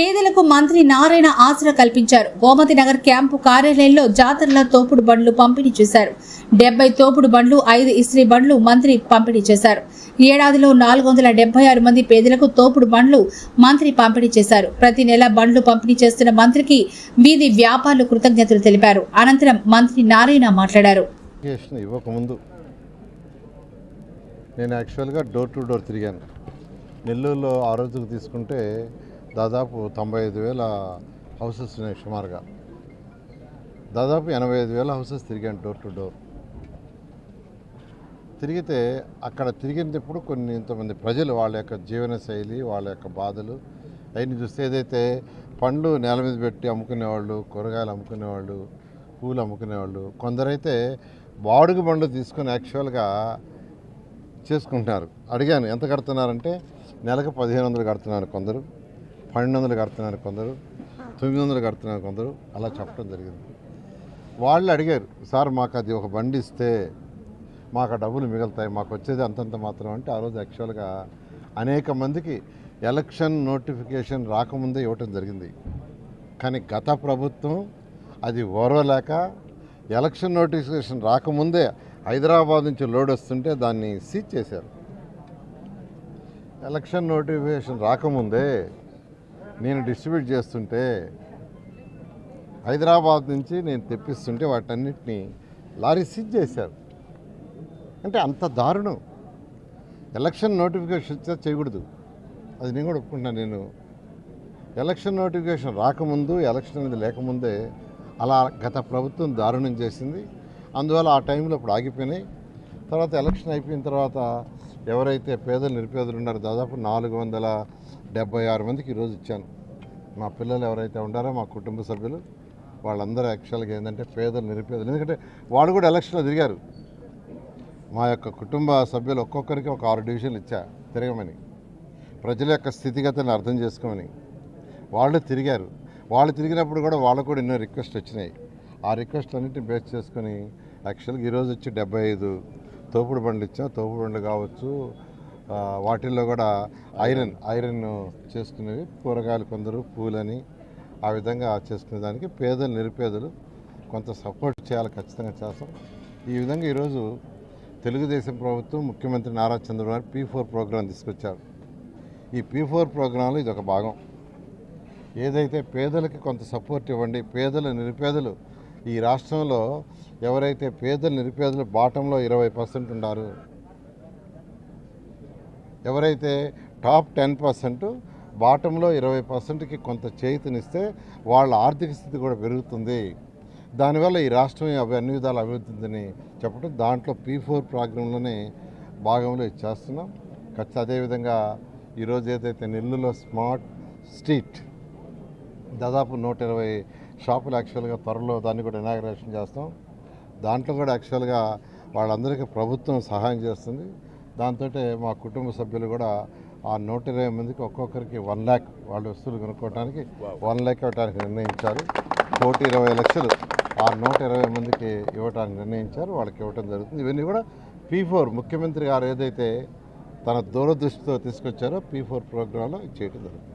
పేదలకు మంత్రి నారాయణ ఆసరా కల్పించారు. గోమతి నగర్ క్యాంపు కార్యాలయంలో జాతరల తోపుడు బండ్లు పంపిణీ చేశారు. డెబ్బై తోపుడు బండ్లు ఐదు ఇస్త్రీ బండ్లు మంత్రి పంపిణీ చేశారు. ఏడాదిలో నాలుగు వందల డెబ్బై ఆరు మంది పేదలకు తోపుడు బండ్లు మంత్రి పంపిణీ చేశారు. ప్రతి నెల బండ్లు పంపిణీ చేస్తున్న మంత్రికి వీధి వ్యాపారులు కృతజ్ఞతలు తెలిపారు. అనంతరం మంత్రి నారాయణ మాట్లాడారు. నేను యాక్చువల్గా డోర్ టు డోర్ తిరిగాను. నెల్లూరులో ఆ రోజుకు తీసుకుంటే దాదాపు తొంభై ఐదు వేల హౌసెస్ ఉన్నాయి సుమారుగా. దాదాపు ఎనభై ఐదు వేల హౌసెస్ తిరిగాను డోర్ టు డోర్. తిరిగితే అక్కడ తిరిగినప్పుడు కొన్ని ఇంతమంది ప్రజలు వాళ్ళ యొక్క జీవనశైలి వాళ్ళ యొక్క బాధలు అవన్నీ చూస్తే ఏదైతే పండ్లు నేల మీద పెట్టి అమ్ముకునేవాళ్ళు కూరగాయలు అమ్ముకునేవాళ్ళు పూలు అమ్ముకునేవాళ్ళు కొందరైతే బాడుగు బండ్లు తీసుకొని యాక్చువల్గా చేసుకుంటున్నారు. అడిగాను ఎంత కడుతున్నారంటే నెలకు పదిహేను వందలు కడుతున్నారు కొందరు. పన్నెండు వందలు కడుతున్నారు కొందరు తొమ్మిది వందలు కడుతున్నారు కొందరు. అలా చెప్పడం జరిగింది. వాళ్ళు అడిగారు సార్ మాకు అది ఒక బండి ఇస్తే మాకు ఆ డబ్బులు మిగులుతాయి మాకు వచ్చేది అంతంత మాత్రం అంటే ఆ రోజు యాక్చువల్గా అనేక మందికి ఎలక్షన్ నోటిఫికేషన్ రాకముందే ఇవ్వటం జరిగింది. కానీ గత ప్రభుత్వం అది ఓరవలేక ఎలక్షన్ నోటిఫికేషన్ రాకముందే హైదరాబాద్ నుంచి లోడ్ వస్తుంటే దాన్ని సీజ్ చేశారు. ఎలక్షన్ నోటిఫికేషన్ రాకముందే నేను డిస్ట్రిబ్యూట్ చేస్తుంటే హైదరాబాద్ నుంచి నేను తెప్పిస్తుంటే వాటన్నిటిని లారీ సీజ్ చేశారు. అంటే అంత దారుణం. ఎలక్షన్ నోటిఫికేషన్ ఇచ్చా చేయకూడదు. అది నేను కూడా ఒప్పుకుంటున్నాను. నేను ఎలక్షన్ నోటిఫికేషన్ రాకముందు ఎలక్షన్ అనేది లేకముందే అలా గత ప్రభుత్వం దారుణం చేసింది. అందువల్ల ఆ టైంలో ఇప్పుడు ఆగిపోయినాయి. తర్వాత ఎలక్షన్ అయిపోయిన తర్వాత ఎవరైతే పేదలు నిరుపేదలు ఉన్నారో దాదాపు నాలుగు వందల డెబ్బై ఆరు మందికి ఈరోజు ఇచ్చాను. మా పిల్లలు ఎవరైతే ఉండారో మా కుటుంబ సభ్యులు వాళ్ళందరూ యాక్చువల్గా ఏంటంటే పేదలు నిరుపేదలు. ఎందుకంటే వాళ్ళు కూడా ఎలక్షన్లో తిరిగారు. మా యొక్క కుటుంబ సభ్యులు ఒక్కొక్కరికి ఒక ఆరు డివిజన్లు ఇచ్చా తిరగమని. ప్రజల యొక్క స్థితిగతులను అర్థం చేసుకోమని. వాళ్ళు తిరిగారు. వాళ్ళు తిరిగినప్పుడు కూడా వాళ్ళకు కూడా ఎన్నో రిక్వెస్ట్ వచ్చినాయి. ఆ రిక్వెస్ట్ అన్నింటిని బేస్ చేసుకొని యాక్చువల్గా ఈరోజు వచ్చి డెబ్బై ఐదు తోపుడు బండ్లు ఇచ్చాం. తోపుడు బండ్లు కావచ్చు వాటిల్లో కూడా ఐరన్ ఐరన్ చేసుకునేవి కూరగాయలు కొందరు పూలని ఆ విధంగా చేసుకునే దానికి పేదలు నిరుపేదలు కొంత సపోర్ట్ చేయాలి ఖచ్చితంగా చేస్తాం. ఈ విధంగా ఈరోజు తెలుగుదేశం ప్రభుత్వం ముఖ్యమంత్రి Nara Chandrababu Naidu P four program తీసుకొచ్చారు. ఈ పీ ఫోర్ ప్రోగ్రాంలో ఇది ఒక భాగం. ఏదైతే పేదలకి కొంత సపోర్ట్ ఇవ్వండి పేదలు నిరుపేదలు ఈ రాష్ట్రంలో ఎవరైతే పేదలు నిరుపేదలు బాటంలో ఇరవై పర్సెంట్ ఉన్నారు ఎవరైతే టాప్ టెన్ పర్సెంట్ బాటంలో ఇరవై పర్సెంట్కి కొంత చేతినిస్తే వాళ్ళ ఆర్థిక స్థితి కూడా పెరుగుతుంది. దానివల్ల ఈ రాష్ట్రం అవి అన్ని విధాలు అభివృద్ధిని చెప్పడం దాంట్లో పీ ఫోర్ ప్రోగ్రాంలోనే భాగంలో ఇది చేస్తున్నాం. ఖచ్చితంగా అదేవిధంగా ఈరోజు ఏదైతే నెల్లూరులో స్మార్ట్ స్ట్రీట్ దాదాపు నూట ఇరవై షాపులు యాక్చువల్గా త్వరలో దాన్ని కూడా ఇనాగ్రేషన్ చేస్తాం. దాంట్లో కూడా యాక్చువల్గా వాళ్ళందరికీ ప్రభుత్వం సహాయం చేస్తుంది. దాంతో మా కుటుంబ సభ్యులు కూడా ఆ నూట ఇరవై మందికి ఒక్కొక్కరికి వన్ ల్యాక్ వాళ్ళ వస్తువులు కొనుక్కోవడానికి వన్ ల్యాక్ ఇవ్వడానికి నిర్ణయించారు. కోటి ఇరవై లక్షలు ఆ నూట ఇరవై మందికి ఇవ్వడానికి నిర్ణయించారు. వాళ్ళకి ఇవ్వడం జరుగుతుంది. ఇవన్నీ కూడా పీ ఫోర్ ముఖ్యమంత్రి గారు ఏదైతే తన దూరదృష్టితో తీసుకొచ్చారో పీ ఫోర్ ప్రోగ్రాంలో చేయడం జరుగుతుంది.